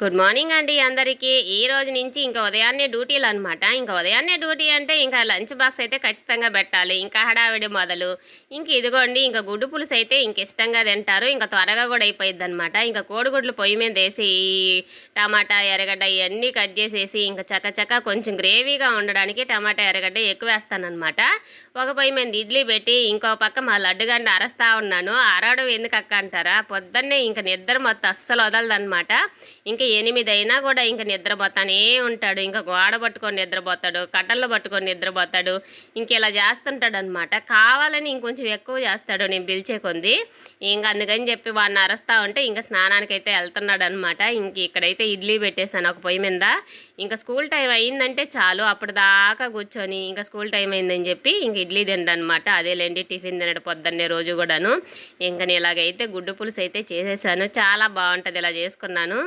Good morning అండి అందరికీ. ఈ రోజు నుంచి ఇంకా ఉదయాన్నే డ్యూటీలు అనమాట ఇంకా ఉదయాన్నే డ్యూటీ అంటే ఇంకా లంచ్ బాక్స్ అయితే ఖచ్చితంగా పెట్టాలి. ఇంకా హడావిడి మొదలు. ఇంక ఇదిగోండి ఇంకా గుడ్డు పులుసు అయితే ఇంక ఇష్టంగా తింటారు. ఇంకా త్వరగా కూడా అయిపోయింది అనమాట ఇంకా కోడిగుడ్లు పొయ్యి మీద వేసి టమాటా ఎర్రగడ్డ ఇవన్నీ కట్ చేసేసి ఇంకా చక్కచక్క కొంచెం గ్రేవీగా ఉండడానికి టమాటా ఎర్రగడ్డ ఎక్కువ వేస్తానమాట ఒక పొయ్యి మీద ఇడ్లీ పెట్టి ఇంకో పక్క మా లడ్డుగండి అరస్తా ఉన్నాను. అరవడం ఎందుకు అక్క అంటారా? పొద్దున్నే ఇంకా నిద్ర మొత్తం అస్సలు వదలదనమాట ఇంకా ఎనిమిది అయినా కూడా ఇంక నిద్రపోతానే ఉంటాడు. ఇంకా గోడ పట్టుకొని నిద్రపోతాడు కట్టల్లో పట్టుకొని నిద్రపోతాడు ఇంక ఇలా చేస్తుంటాడు అనమాట కావాలని ఇంకొంచెం ఎక్కువ చేస్తాడు నేను పిలిచే కొంది ఇంకా అందుకని చెప్పి వాడిని అరస్తా ఉంటే ఇంకా స్నానానికి అయితే వెళ్తున్నాడు అనమాట ఇంక ఇక్కడైతే ఇడ్లీ పెట్టేశాను ఒక పొయ్యి మీద. ఇంకా స్కూల్ టైం అయిందంటే చాలు అప్పుడు దాకా కూర్చొని ఇంకా స్కూల్ టైం అయిందని చెప్పి ఇంక ఇడ్లీ తినడనమాట అదేలేండి టిఫిన్ తినడం పొద్దున్నే రోజు కూడాను. ఇంకా నేను ఇలాగైతే గుడ్డు పులుసు అయితే చేసేసాను. చాలా బాగుంటుంది ఇలా చేసుకున్నాను.